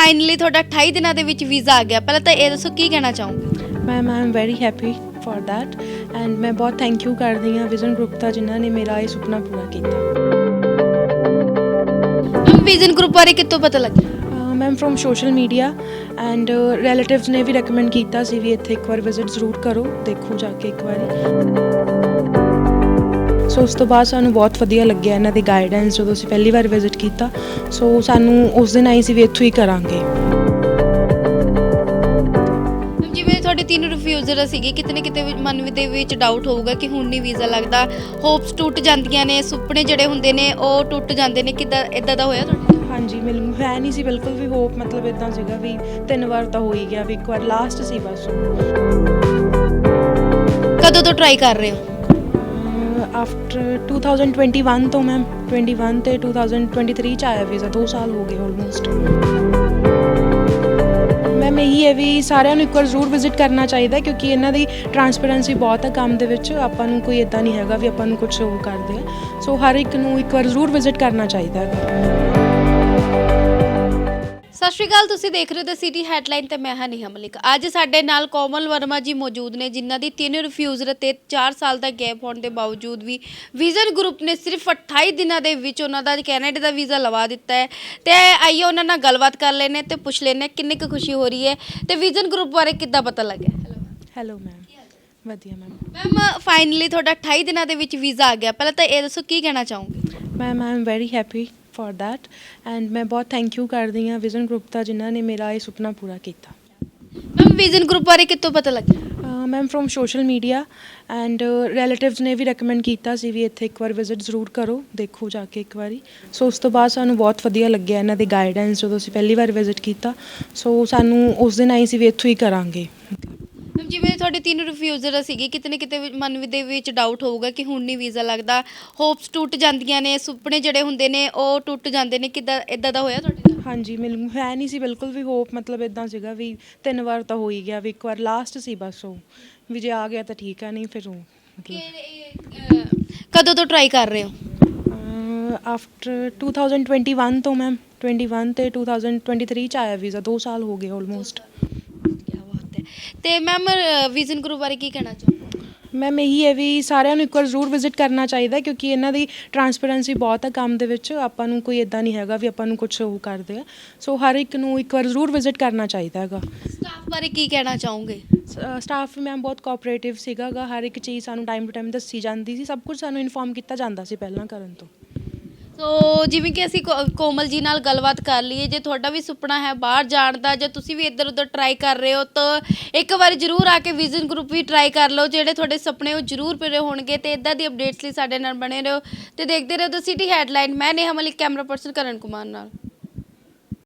Finally ਤੁਹਾਡਾ 28 ਦਿਨਾਂ ਦੇ ਵਿੱਚ ਵੀਜ਼ਾ ਆ ਗਿਆ। ਪਹਿਲਾਂ ਤਾਂ ਇਹ ਦੱਸੋ ਕੀ ਕਹਿਣਾ ਚਾਹੋਗੇ? Ma'am I very happy for that and ਮੈਂ ਬਹੁਤ ਥੈਂਕ ਯੂ ਕਰਦੀ ਹਾਂ ਵਿਜ਼ਨ ਗਰੁੱਪ ਦਾ ਜਿਨ੍ਹਾਂ ਨੇ ਮੇਰਾ ਇਹ ਸੁਪਨਾ ਪੂਰਾ ਕੀਤਾ। ਵਿਜ਼ਨ ਗਰੁੱਪ ਬਾਰੇ ਕਿੱਥੋਂ ਪਤਾ ਲੱਗਿਆ ma'am from social media and relatives ਨੇ ਵੀ ਰეკਮੈਂਡ ਕੀਤਾ ਸੀ ਵੀ ਇੱਥੇ ਇੱਕ ਵਾਰ ਵਿਜ਼ਿਟ ਜ਼ਰੂਰ ਕਰੋ ਦੇਖੋ ਜਾ ਕੇ ਇੱਕ ਵਾਰੀ। ਸੋ ਉਸ ਤੋਂ ਬਾਅਦ ਸਾਨੂੰ ਬਹੁਤ ਵਧੀਆ ਲੱਗਿਆ ਇਹਨਾਂ ਦੀ ਗਾਈਡੈਂਸ ਜਦੋਂ ਅਸੀਂ ਪਹਿਲੀ ਵਾਰ ਵਿਜ਼ਿਟ ਕੀਤਾ। ਸੋ ਸਾਨੂੰ ਉਸ ਦਿਨ ਆਈ ਸੀ ਵੀ ਇੱਥੋਂ ਹੀ ਕਰਾਂਗੇ। ਜਿਵੇਂ ਤੁਹਾਡੇ ਤਿੰਨ ਰਿਫਿਊਜ਼ਰ ਸੀਗੇ ਕਿਤੇ ਨਾ ਕਿਤੇ ਮਨ ਦੇ ਵਿੱਚ ਡਾਊਟ ਹੋਊਗਾ ਕਿ ਹੁਣ ਨਹੀਂ ਵੀਜ਼ਾ ਲੱਗਦਾ। ਹੋਪਸ ਟੁੱਟ ਜਾਂਦੀਆਂ ਨੇ ਸੁਪਨੇ ਜਿਹੜੇ ਹੁੰਦੇ ਨੇ ਉਹ ਟੁੱਟ ਜਾਂਦੇ ਨੇ। ਕਿੱਦਾਂ ਇਦਾਂ ਦਾ ਹੋਇਆ ਤੁਹਾਡੇ? ਹਾਂਜੀ ਮੈਨੂੰ ਹੈ ਨਹੀਂ ਸੀ ਬਿਲਕੁਲ ਵੀ ਹੋਪ ਮਤਲਬ ਇਦਾਂ ਸੀਗਾ ਵੀ ਤਿੰਨ ਵਾਰ ਤਾਂ ਹੋ ਹੀ ਗਿਆ ਵੀ ਇੱਕ ਵਾਰ ਲਾਸਟ ਸੀ ਬਸ। ਕਦੋਂ ਤੋਂ ਟਰਾਈ ਕਰ ਰਹੇ ਹੋ? ਆਫਟਰ 2021 ਤੋਂ ਮੈਮ 21 ਤੇ 2023 ਚ ਆਇਆ ਵੀਜ਼ਾ 2 ਸਾਲ ਹੋ ਗਏ ਆਲਮੋਸਟ ਮੈਮ, ਇਹੀ ਹੈ ਵੀ ਸਾਰਿਆਂ ਨੂੰ ਇੱਕ ਵਾਰ ਜ਼ਰੂਰ ਵਿਜ਼ਿਟ ਕਰਨਾ ਚਾਹੀਦਾ ਕਿਉਂਕਿ ਇਹਨਾਂ ਦੀ ਟਰਾਂਸਪੇਰੈਂਸੀ ਬਹੁਤ ਹੈ ਕੰਮ ਦੇ ਵਿੱਚ, ਆਪਾਂ ਨੂੰ ਕੋਈ ਇਦਾਂ ਨਹੀਂ ਹੈਗਾ ਵੀ ਆਪਾਂ ਨੂੰ ਕੁਝ ਉਹ ਕਰਦੇ ਆ। ਸੋ ਹਰ ਇੱਕ ਨੂੰ ਇੱਕ ਵਾਰ ਜ਼ਰੂਰ ਵਿਜ਼ਿਟ ਕਰਨਾ ਚਾਹੀਦਾ ਹੈ। ਸਤਿ ਸ਼੍ਰੀ ਅਕਾਲ ਤੁਸੀਂ ਦੇਖ ਰਹੇ ਹੋ ਦ ਸਿਟੀ ਹੈਡਲਾਈਨ ਤੇ ਮੈਂ ਹਾਂ ਨਿਹਾ ਮਲਿਕ। ਅੱਜ ਸਾਡੇ ਨਾਲ ਕੋਮਲ ਵਰਮਾ ਜੀ ਮੌਜੂਦ ਨੇ ਜਿਨ੍ਹਾਂ ਦੀ ਤਿੰਨ ਰਿਫਿਊਜ਼ਰ ਤੇ 4 ਸਾਲ ਦਾ ਗੈਪ ਹੋਣ ਦੇ ਬਾਵਜੂਦ ਵੀ ਵਿਜ਼ਨ ਗਰੁੱਪ ਨੇ ਸਿਰਫ 28 ਦਿਨਾਂ ਦੇ ਵਿੱਚ ਉਹਨਾਂ ਦਾ ਕੈਨੇਡਾ ਦਾ ਵੀਜ਼ਾ ਲਵਾ ਦਿੱਤਾ ਹੈ। ਤੇ ਆਈਏ ਉਹਨਾਂ ਨਾਲ ਗੱਲਬਾਤ ਕਰ ਲੈਨੇ ਤੇ ਪੁੱਛ ਲੈਨੇ ਕਿੰਨੀ ਕੁ ਖੁਸ਼ੀ ਹੋ ਰਹੀ ਹੈ। ਤੇ ਵਿਜ਼ਨ ਗਰੁੱਪ ਬਾਰੇ ਕਿੱਦਾਂ ਪਤਾ ਲੱਗਿਆ? ਹੈਲੋ ਮੈਮ ਵਧੀਆ ਮੈਮ ਮੈਮ ਫਾਈਨਲੀ ਤੁਹਾਡਾ 28 ਦਿਨਾਂ ਦੇ ਵਿੱਚ ਵੀਜ਼ਾ ਆ ਗਿਆ। ਪਹਿਲਾਂ ਤਾਂ ਇਹ ਦੱਸੋ ਕੀ ਕਹਿਣਾ ਚਾਹੋਗੇ? Ma'am I am very happy for that and ਮੈਂ ਬਹੁਤ ਥੈਂਕ ਯੂ ਕਰਦੀ ਹਾਂ ਵਿਜ਼ਨ ਗਰੁੱਪ ਦਾ ਜਿਨ੍ਹਾਂ ਨੇ ਮੇਰਾ ਇਹ ਸੁਪਨਾ ਪੂਰਾ ਕੀਤਾ। ਮੈਮ ਵਿਜ਼ਨ ਗਰੁੱਪ ਬਾਰੇ ਕਿੱਥੋਂ ਪਤਾ ਲੱਗਿਆ? Ma'am from social media and relatives ਨੇ ਵੀ ਰეკਮੈਂਡ ਕੀਤਾ ਸੀ ਵੀ ਇੱਥੇ ਇੱਕ ਵਾਰ ਵਿਜ਼ਿਟ ਜ਼ਰੂਰ ਕਰੋ ਦੇਖੋ ਜਾ ਕੇ ਇੱਕ ਵਾਰੀ। ਸੋ ਉਸ ਤੋਂ ਬਾਅਦ ਸਾਨੂੰ ਬਹੁਤ ਵਧੀਆ ਲੱਗਿਆ ਇਹਨਾਂ ਦੇ ਗਾਈਡੈਂਸ ਜਦੋਂ ਅਸੀਂ ਪਹਿਲੀ ਵਾਰ ਵਿਜ਼ਿਟ ਕੀਤਾ। ਸੋ ਸਾਨੂੰ ਉਸ ਦਿਨ ਆਈ ਸੀ ਵੀ ਇੱਥੋਂ ਹੀ ਕਰਾਂਗੇ। ਜਿਵੇਂ ਤੁਹਾਡੇ ਤਿੰਨ ਰਿਫਿਊਜ਼ਰ ਸੀਗੇ ਕਿਤੇ ਨਾ ਕਿਤੇ ਵੀ ਮਨ ਦੇ ਵਿੱਚ ਡਾਊਟ ਹੋਊਗਾ ਕਿ ਹੁਣ ਨਹੀਂ ਵੀਜ਼ਾ ਲੱਗਦਾ। ਹੋਪਸ ਟੁੱਟ ਜਾਂਦੀਆਂ ਨੇ ਸੁਪਨੇ ਜਿਹੜੇ ਹੁੰਦੇ ਨੇ ਉਹ ਟੁੱਟ ਜਾਂਦੇ ਨੇ। ਕਿੱਦਾਂ ਇਦਾਂ ਦਾ ਹੋਇਆ ਤੁਹਾਡੇ ਨਾਲ? ਹਾਂਜੀ ਮੈਨੂੰ ਹੈ ਨਹੀਂ ਸੀ ਬਿਲਕੁਲ ਵੀ ਹੋਪ ਮਤਲਬ ਇਦਾਂ ਸੀਗਾ ਵੀ ਤਿੰਨ ਵਾਰ ਤਾਂ ਹੋ ਹੀ ਗਿਆ ਵੀ ਇੱਕ ਵਾਰ ਲਾਸਟ ਸੀ ਬਸ ਉਹ। ਵੀ ਜੇ ਆ ਗਿਆ ਤਾਂ ਠੀਕ ਆ ਨਹੀਂ ਫਿਰ ਉਹ ਕਿ ਮਤਲਬ ਇਹ, ਅਹ, ਕਦੋਂ ਤੋਂ ਟਰਾਈ ਕਰ ਰਹੇ ਹੋ? ਆਫਟਰ 2021 ਤੋਂ ਮੈਮ 21 ਤੇ 2023 ਚ ਆਇਆ ਵੀਜ਼ਾ 2 ਸਾਲ ਹੋ ਗਏ ਆਲਮੋਸਟ ਹੈ ਤੇ ਮੈਮ ਵਿਜ਼ਨ ਗਰੁੱਪ ਬਾਰੇ ਕੀ ਕਹਿਣਾ ਚਾਹੋਗੇ? ਮੈਮ ਇਹੀ ਹੈ ਵੀ ਸਾਰਿਆਂ ਨੂੰ ਇੱਕ ਵਾਰ ਜ਼ਰੂਰ ਵਿਜ਼ਿਟ ਕਰਨਾ ਚਾਹੀਦਾ ਕਿਉਂਕਿ ਇਹਨਾਂ ਦੀ ਟਰਾਂਸਪੇਰੈਂਸੀ ਬਹੁਤ ਹੈ ਕੰਮ ਦੇ ਵਿੱਚ। ਆਪਾਂ ਨੂੰ ਕੋਈ ਇਦਾਂ ਨਹੀਂ ਹੈਗਾ ਵੀ ਆਪਾਂ ਨੂੰ ਕੁਝ ਉਹ ਕਰਦੇ ਆ। ਸੋ ਹਰ ਇੱਕ ਨੂੰ ਇੱਕ ਵਾਰ ਜ਼ਰੂਰ ਵਿਜ਼ਿਟ ਕਰਨਾ ਚਾਹੀਦਾ ਹੈਗਾ। ਸਟਾਫ ਬਾਰੇ ਕੀ ਕਹਿਣਾ ਚਾਹੋਗੇ? ਸਟਾਫ ਮੈਮ ਬਹੁਤ ਕੋਆਪਰੇਟਿਵ ਸੀਗਾ ਗਾ। ਹਰ ਇੱਕ ਚੀਜ਼ ਸਾਨੂੰ ਟਾਈਮ ਟੂ ਟਾਈਮ ਦੱਸੀ ਜਾਂਦੀ ਸੀ। ਸਭ ਕੁਝ ਸਾਨੂੰ ਇਨਫੋਰਮ ਕੀਤਾ ਜਾਂਦਾ ਸੀ ਪਹਿਲਾਂ ਕਰਨ ਤੋਂ। ਸੋ ਜਿਵੇਂ ਕਿ ਅਸੀਂ ਕੋ- ਕੋਮਲ ਜੀ ਨਾਲ ਗੱਲਬਾਤ ਕਰ ਲਈਏ, ਜੇ ਤੁਹਾਡਾ ਵੀ ਸੁਪਨਾ ਹੈ ਬਾਹਰ ਜਾਣ ਦਾ, ਜਾਂ ਤੁਸੀਂ ਵੀ ਇੱਧਰ ਉੱਧਰ ਟਰਾਈ ਕਰ ਰਹੇ ਹੋ, ਤਾਂ ਇੱਕ ਵਾਰ ਜਰੂਰ ਆ ਕੇ ਵਿਜ਼ਨ ਗਰੁੱਪ ਵੀ ਟਰਾਈ ਕਰ ਲਓ, ਜਿਹੜੇ ਤੁਹਾਡੇ ਸੁਪਨੇ ਉਹ ਜਰੂਰ ਪੂਰੇ ਹੋਣਗੇ ਤੇ ਇਦਾਂ ਦੀ ਅਪਡੇਟਸ ਲਈ ਸਾਡੇ ਨਾਲ ਬਣੇ ਰਹੋ ਤੇ ਦੇਖਦੇ ਰਹੋ ਦ ਸਿਟੀ ਹੈਡਲਾਈਨ ਮੈਂ ਨੇਹਾ ਮਲਿਕ ਕੈਮਰਾ ਪਰਸਨ ਕਰਨ ਕੁਮਾਰ ਨਾਲ।